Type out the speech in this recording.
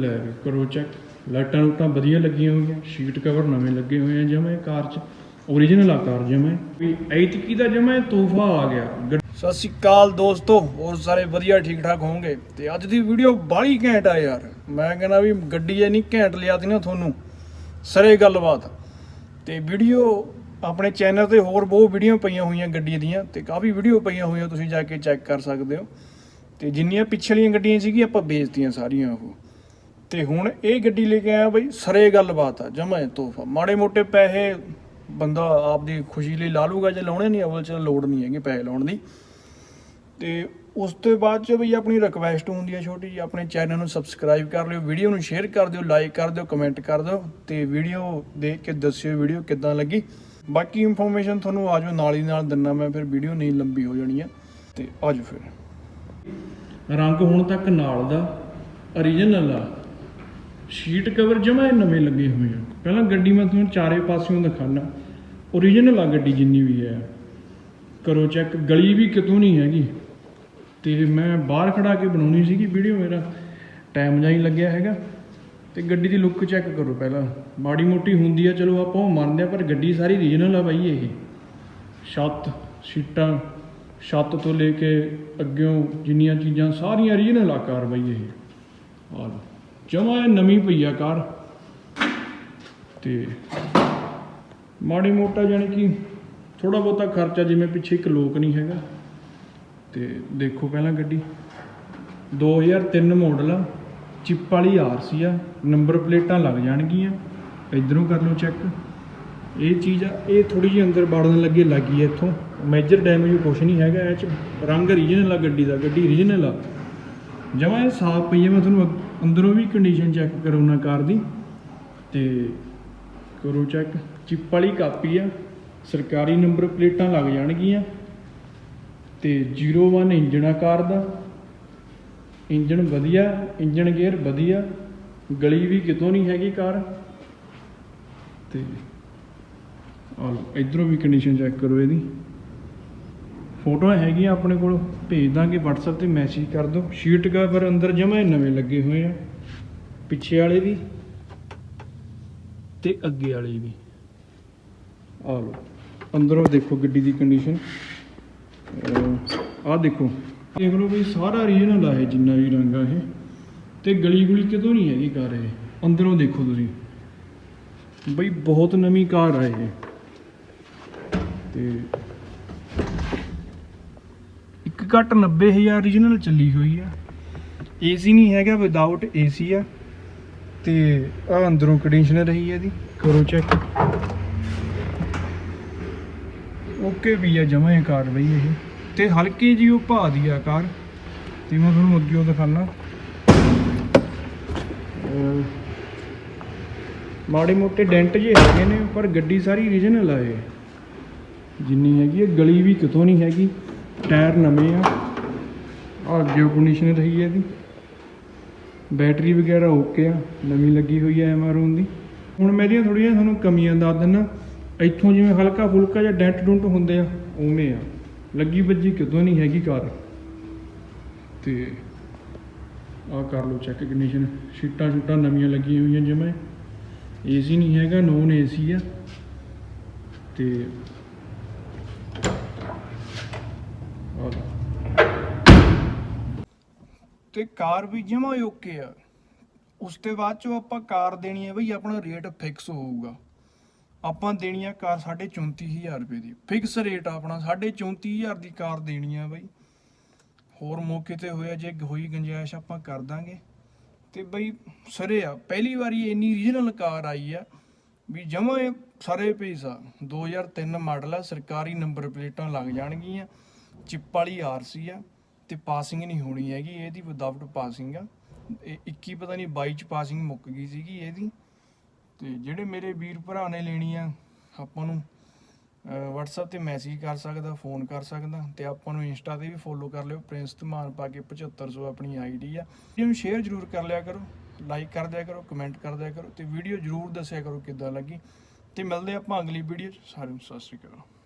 ਲੈ ਵੀ ਕਰੋ ਚੈੱਕ ਲਾਈਟਾਂ ਲੂਟਾਂ ਵਧੀਆ ਲੱਗੀਆਂ ਹੋਈਆਂ ਸ਼ੀਟ ਕਵਰ ਨਵੇਂ ਲੱਗੇ ਹੋਏ ਆ ਜਮੇ ਕਾਰ 'ਚ ਓਰੀਜਨਲ ਆ ਕਾਰ ਜਮੇ ਵੀ ਐਤਕੀ ਦਾ ਜਮੇ ਤੋਹਫਾ ਆ ਗਿਆ। ਗੱਡੀ ਸਤਿ ਸ਼੍ਰੀ ਅਕਾਲ ਦੋਸਤੋ, ਹੋਰ ਸਾਰੇ ਵਧੀਆ ਠੀਕ ਠਾਕ ਹੋਵੋਗੇ? ਤੇ ਅੱਜ ਦੀ ਵੀਡੀਓ ਬਾਹਲੀ ਘੈਂਟ ਆ ਯਾਰ। ਮੈਂ ਕਹਿੰਦਾ ਵੀ ਗੱਡੀ ਐ ਘੈਂਟ ਲਿਆਦੀ ਨਾ ਤੁਹਾਨੂੰ, ਸਰੇ ਗੱਲਬਾਤ। ਤੇ ਵੀਡੀਓ ਆਪਣੇ ਚੈਨਲ ਤੇ ਹੋਰ ਬਹੁਤ ਵੀਡੀਓ ਪਈਆਂ ਹੋਈਆਂ ਗੱਡੀ ਦੀਆਂ, ਤੇ ਕਾਫੀ ਵੀਡੀਓ ਪਈਆਂ ਹੋਈਆਂ ਤੁਸੀਂ ਜਾ ਕੇ ਚੈੱਕ ਕਰ ਸਕਦੇ ਹੋ। ਤੇ ਜਿੰਨੀਆਂ ਪਿਛਲੀਆਂ ਗੱਡੀਆਂ ਸੀਗੀਆਂ, ਆਪਾਂ ਵੇਚਤੀਆਂ ਸਾਰੀਆਂ ਉਹ। ਤੇ ਹੁਣ ਇਹ ਗੱਡੀ ਲੈ ਕੇ ਆਇਆ ਬਈ, ਸਰੇ ਗੱਲਬਾਤ ਆ, ਜਮਾ ਤੋਹਫਾ। ਮਾੜੇ ਮੋਟੇ ਪੈਸੇ ਬੰਦਾ ਆਪਦੀ ਖੁਸ਼ੀ ਲਈ ਲਾ ਲੂਗਾ, ਜੇ ਲਾਉਣੇ ਨਹੀਂ ਅਵਲ ਚ, ਲੋੜ ਨਹੀਂ ਹੈਗੀ ਪੈਸੇ ਲਾਉਣ ਦੀ। ਤੇ ਉਸ ਤੋਂ ਬਾਅਦ ਚ ਬਈ ਆਪਣੀ ਰਿਕਵੈਸਟ ਹੁੰਦੀ ਹੈ ਛੋਟੀ ਜੀ ਆਪਣੇ ਚੈਨਲ ਨੂੰ ਸਬਸਕ੍ਰਾਈਬ ਕਰ ਲਿਓ ਵੀਡੀਓ ਨੂੰ ਸ਼ੇਅਰ ਕਰ ਦਿਓ ਲਾਈਕ ਕਰ ਦਿਓ ਕਮੈਂਟ ਕਰ ਦਿਓ, ਤੇ ਵੀਡੀਓ ਦੇਖ ਕੇ ਦੱਸਿਓ ਵੀਡੀਓ ਕਿੱਦਾਂ ਲੱਗੀ। ਬਾਕੀ ਇਨਫੋਰਮੇਸ਼ਨ ਤੁਹਾਨੂੰ ਆਜੋ ਨਾਲ ਹੀ ਨਾਲ ਦਿੰਨਾ ਮੈਂ, ਫਿਰ ਵੀਡੀਓ ਨਹੀਂ ਲੰਬੀ ਹੋ ਜਾਣੀ ਹੈ ਤੇ ਆਜੋ ਫਿਰ। ਰੰਗ ਹੁਣ ਤੱਕ ਨਾਲ ਦਾ ਓਰੀਜਨਲ ਆ। ਸ਼ੀਟ ਕਵਰ ਜਮਾ ਨਵੇਂ ਲੱਗੇ ਹੋਏ ਆ। ਪਹਿਲਾਂ ਗੱਡੀ ਮੈਂ ਤੁਹਾਨੂੰ ਚਾਰੇ ਪਾਸਿਓਂ ਦਿਖਾਣਾ ਓਰੀਜਨਲ ਆ ਗੱਡੀ ਜਿੰਨੀ ਵੀ ਹੈ। ਕਰੋ ਚੈੱਕ ਗਲੀ ਵੀ ਕਿਤੋਂ ਨਹੀਂ ਹੈਗੀ। ਤੇ ਮੈਂ ਬਾਹਰ ਖੜਾ ਕੇ ਬਣਾਉਣੀ ਸੀਗੀ ਵੀਡੀਓ ਮੇਰਾ। ਟਾਈਮ ਜਾਂ ਹੀ ਲੱਗਿਆ ਹੈਗਾ। ਤੇ ਗੱਡੀ ਦੀ ਲੁੱਕ ਚੈੱਕ ਕਰੋ ਪਹਿਲਾਂ। ਮਾੜੀ ਮੋਟੀ ਹੁੰਦੀ ਆ, ਚਲੋ ਆਪਾਂ ਉਹ ਮੰਨਦੇ ਆ, ਪਰ ਗੱਡੀ ਸਾਰੀ ਰੀਜਨਲ ਆ ਬਾਈ ਇਹ। ਛੱਤ, ਸੀਟਾਂ, ਛੱਤ ਤੋਂ ਲੈ ਕੇ ਅੱਗਿਓਂ ਜਿੰਨੀਆਂ ਚੀਜ਼ਾਂ, ਸਾਰੀਆਂ ਰੀਜਨਲ ਆਕਾਰ ਕਾਰ ਬਾਈ ਇਹ। ਆ ਜਮਾ ਇਹ ਨਵੀਂ ਪਈ ਆ ਕਾਰ। ਤੇ ਮਾੜੀ ਮੋਟਾ ਜਾਣੀ ਕਿ ਥੋੜਾ ਬਹੁਤਾ ਖਰਚਾ ਜਿਵੇਂ ਪਿੱਛੇ ਇੱਕ ਲੋਕ ਨਹੀਂ ਹੈਗਾ। ਤੇ ਦੇਖੋ ਪਹਿਲਾਂ ਗੱਡੀ। 2003 ਮਾਡਲ ਆ। ਚਿੱਪ ਵਾਲੀ ਆਰਸੀ ਆ। ਨੰਬਰ ਪਲੇਟਾਂ ਲੱਗ ਜਾਣਗੀਆਂ। ਇਧਰੋਂ ਕਰ ਲਓ ਚੈੱਕ ਇਹ ਚੀਜ਼ ਆ। ਇਹ ਥੋੜੀ ਜਿਹੀ ਅੰਦਰ ਵੜਨ ਲੱਗੇ, ਲੱਗੀ ਐ ਇੱਥੋਂ। ਮੇਜਰ ਡੈਮੇਜ ਕੁਛ ਨਹੀਂ ਹੈਗਾ, ਇਹ ਚ ਰੰਗ ਰੀਜਨਲ ਆ ਗੱਡੀ ਦਾ। ਗੱਡੀ ਰੀਜਨਲ ਆ। ਜਮਾ ਇਹ ਸਾਫ਼ ਪਈ ਹੈ, ਮੈਂ ਤੁਹਾਨੂੰ ਅ- ਅੰਦਰੋਂ ਵੀ ਕੰਡੀਸ਼ਨ ਚੈੱਕ ਕਰਾਉਣਾ ਕਾਰ ਦੀ। ਤੇ ਕਰੋ ਚੈੱਕ ਚਿੱਪ ਵਾਲੀ ਕਾਪੀ ਆ, ਸਰਕਾਰੀ ਨੰਬਰ ਪਲੇਟਾਂ ਲੱਗ ਜਾਣਗੀਆਂ। ਤੇ 01 ਇੰਜਨ ਆ ਕਾਰ ਦਾ। ਇੰਜਣ ਵਧੀਆ, ਇੰਜਣ ਗੇਅਰ ਵਧੀਆ, ਗਲੀ ਵੀ ਕਿਤੋਂ ਨਹੀਂ ਹੈਗੀ ਕਾਰ। ਤੇ ਆ ਲਓ, ਇਧਰੋਂ ਵੀ ਕੰਡੀਸ਼ਨ ਚੈੱਕ ਕਰੋ ਇਹਦੀ। ਫੋਟੋਆਂ ਹੈਗੀਆਂ ਆਪਣੇ ਕੋਲ, ਭੇਜ ਦਾਂਗੇ WhatsApp ਤੇ ਮੈਸੇਜ ਕਰ ਦਿਓ। ਸ਼ੀਟ ਕਵਰ ਅੰਦਰ ਜਮਾ ਨਵੇਂ ਲੱਗੇ ਹੋਏ ਆ। ਪਿੱਛੇ ਵਾਲੇ ਵੀ ਤੇ ਅੱਗੇ ਵਾਲੇ ਵੀ। ਆ ਲਓ, ਅੰਦਰੋਂ ਦੇਖੋ ਗੱਡੀ ਦੀ ਕੰਡੀਸ਼ਨ ਆਹ ਦੇਖੋ, ਦੇਖ ਲਓ ਵੀ ਸਾਰਾ ਰੀਜਨਲ ਆ ਇਹ ਜਿੰਨਾ ਵੀ ਰੰਗ ਆ ਇਹ। ਤੇ ਗਲੀ ਗੁਲੀ ਕਿਤੋਂ ਨਹੀਂ ਹੈਗੀ ਕਾਰ ਇਹ। ਅੰਦਰੋਂ ਦੇਖੋ ਤੁਸੀਂ। ਬਈ ਬਹੁਤ ਨਵੀਂ ਕਾਰ ਆ ਇਹ। ਤੇ ਘੱਟ 90000 ਓਰੀਜਨਲ ਚੱਲੀ ਹੋਈ ਆ। ਏਸੀ ਨਹੀਂ ਹੈਗਾ ਵਿਦਆਊਟ ਏਸੀ ਆ। ਤੇ ਆ ਅੰਦਰੋਂ ਕੰਡੀਸ਼ਨਰ ਰਹੀ ਹੈ ਇਹਦੀ, ਕਰੋ ਚੈੱਕ ਓਕੇ ਵੀ ਆ, ਜਮਾ ਇਹ ਕਾਰ ਬਈ ਇਹ। ਤੇ ਹਲਕੀ ਜੀ ਉਹ ਭਾ ਦੀ ਆ ਕਾਰ। ਤੇ ਮੈਂ ਤੁਹਾਨੂੰ ਅੱਗੇ ਉਹ ਦਿਖਾਣਾ ਮਾੜੇ ਮੋਟੇ ਡੈਂਟ ਜੇ ਹੈਗੇ ਨੇ, ਪਰ ਗੱਡੀ ਸਾਰੀ ਰੀਜਨਲ ਆ ਇਹ। ਜਿੰਨੀ ਹੈਗੀ ਹੈ ਗਲੀ ਵੀ ਕਿਤੋਂ ਨਹੀਂ ਹੈਗੀ। ਟਾਇਰ ਨਵੇਂ ਆ। ਆ ਅੱਗੇ ਕੰਡੀਸ਼ਨ ਰਹੀ ਹੈ ਇਹਦੀ। ਬੈਟਰੀ ਵਗੈਰਾ ਓਕੇ ਆ। ਨਵੀਂ ਲੱਗੀ ਹੋਈ ਹੈ ਐਮਆਰਓਨ ਦੀ। ਹੁਣ ਮੈਂ ਮੇਰੀਆਂ ਥੋੜੀਆਂ ਤੁਹਾਨੂੰ ਕਮੀਆਂ ਦੱਸ ਦਿੰਨਾ। ਇੱਥੋਂ ਜਿਵੇਂ ਹਲਕਾ ਫੁਲਕਾ ਜਿਹਾ ਡੈਂਟ ਡੁੰਟ ਹੁੰਦੇ ਆ, ਉਵੇਂ ਆ। ਲੱਗੀ ਵੱਜੀ ਕਿਤੋਂ ਨਹੀਂ ਹੈਗੀ ਕਾਰ। ਤੇ ਆ ਕਰ ਲਓ ਚੈੱਕ ਕੰਡੀਸ਼ਨ ਸ਼ੀਟਾਂ ਸ਼ੂਟਾਂ ਨਵੀਆਂ ਲੱਗੀਆਂ ਹੋਈਆਂ ਜਿਵੇਂ ਏਸੀ ਨਹੀਂ ਹੈਗਾ ਨੋਨ ਏਸੀ ਆ। ਤੇ ਆ ਲਓ। ਤੇ ਕਾਰ ਵੀ ਜਮਾ ਓਕੇ ਆ। ਉਸ ਤੋਂ ਬਾਅਦ ਚੋਂ ਆਪਾਂ ਕਾਰ ਦੇਣੀ ਹੈ ਬਈ, ਆਪਣਾ ਰੇਟ ਫਿਕਸ ਹੋਊਗਾ। ਆਪਾਂ ਦੇਣੀ ਆ ਕਾਰ 34000 ਰੁਪਏ ਦੀ। ਫਿਕਸ ਰੇਟ ਆਪਣਾ 34000 ਦੀ ਕਾਰ ਦੇਣੀ ਆ ਬਈ। ਹੋਰ ਮੌਕੇ ਤੇ ਹੋਇਆ, ਜੇ ਹੋਈ ਗੰਜਾਇਸ਼ ਆਪਾਂ ਕਰ ਦਾਂਗੇ। ਤੇ ਬਈ, ਸਰੇ ਆ, ਪਹਿਲੀ ਵਾਰੀ ਇੰਨੀ ਰੀਜਨਲ ਕਾਰ ਆਈ ਆ ਵੀ ਜਮਾ ਸਾਰੇ ਪੀਸ ਆ। 2003 ਮਾਡਲ ਆ, ਸਰਕਾਰੀ ਨੰਬਰ ਪਲੇਟਾਂ ਲੱਗ ਜਾਣਗੀਆਂ। ਚਿੱਪ ਵਾਲੀ ਆਰਸੀ ਆ ਤੇ ਪਾਸਿੰਗ ਨਹੀਂ ਹੋਣੀ ਹੈਗੀ, ਇਹਦੀ ਵਿਦਆਊਟ ਪਾਸਿੰਗ ਆ। ਇਹ 21 ਪਤਾ ਨਹੀਂ 22 ਚ ਪਾਸਿੰਗ ਮੁੱਕ ਗਈ ਸੀਗੀ ਇਹਦੀ। ਤੇ ਜਿਹੜੇ ਮੇਰੇ ਵੀਰ ਭਰਾ ਨੇ ਲੈਣੀ ਆ ਆਪਾਂ ਨੂੰ, ਅਹ WhatsApp ਤੇ ਮੈਸੇਜ ਕਰ ਸਕਦਾ ਫੋਨ ਕਰ ਸਕਦਾ ਤੇ ਆਪਾਂ ਨੂੰ ਇੰਸਟਾ ਤੇ ਵੀ ਫੋਲੋ ਕਰ ਲਿਓ। ਪ੍ਰਿੰਸ ਧਮਾਨ ਪਾ ਕੇ 7500 ਆਪਣੀ ਆਈਡੀ ਆ। ਇਹਨੂੰ ਸ਼ੇਅਰ ਜਰੂਰ ਕਰ ਲਿਆ ਕਰੋ ਲਾਈਕ ਕਰ ਦਿਆ ਕਰੋ ਕਮੈਂਟ ਕਰ ਦਿਆ ਕਰੋ ਤੇ ਵੀਡੀਓ ਜਰੂਰ ਦੱਸਿਆ ਕਰੋ ਕਿੱਦਾਂ ਲੱਗੀ। ਤੇ ਮਿਲਦੇ ਆਪਾਂ ਅਗਲੀ ਵੀਡੀਓ ਚ। ਸਾਰਿਆਂ ਨੂੰ ਸਤਿ ਸ਼੍ਰੀ ਅਕਾਲ।